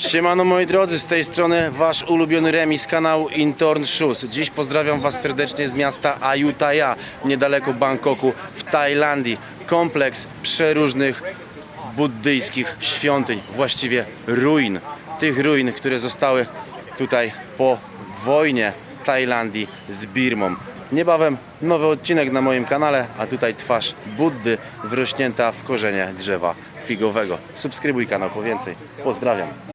Siemano moi drodzy, z tej strony wasz ulubiony remis kanału Intorn Shoes. Dziś pozdrawiam was serdecznie z miasta Ayutthaya, niedaleko Bangkoku w Tajlandii. Kompleks przeróżnych buddyjskich świątyń, właściwie ruin. Tych ruin, które zostały tutaj po wojnie Tajlandii z Birmą. Niebawem nowy odcinek na moim kanale, a tutaj twarz Buddy wrośnięta w korzenie drzewa figowego. Subskrybuj kanał po więcej. Pozdrawiam.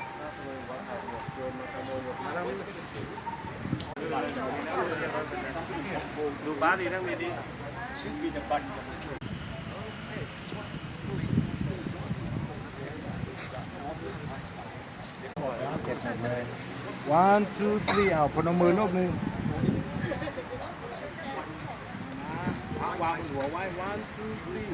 one two three เอาพนมมือรูปหนึ่งวางหัวไว้ one two three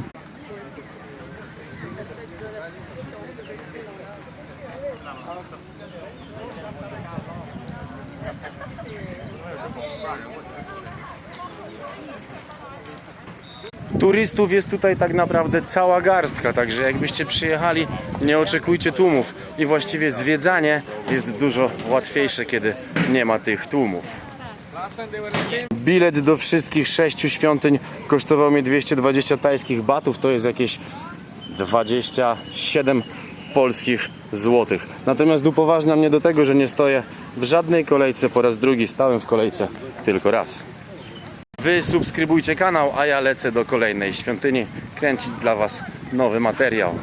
ๆ Turystów jest tutaj tak naprawdę cała garstka, także jakbyście przyjechali, nie oczekujcie tłumów. I właściwie zwiedzanie jest dużo łatwiejsze, kiedy nie ma tych tłumów. Bilet do wszystkich sześciu świątyń kosztował mnie 220 tajskich batów, to jest jakieś 27 polskich złotych. Natomiast upoważnia mnie do tego, że nie stoję w żadnej kolejce po raz drugi, stałem w kolejce tylko raz. Wy subskrybujcie kanał, a ja lecę do kolejnej świątyni kręcić dla Was nowy materiał.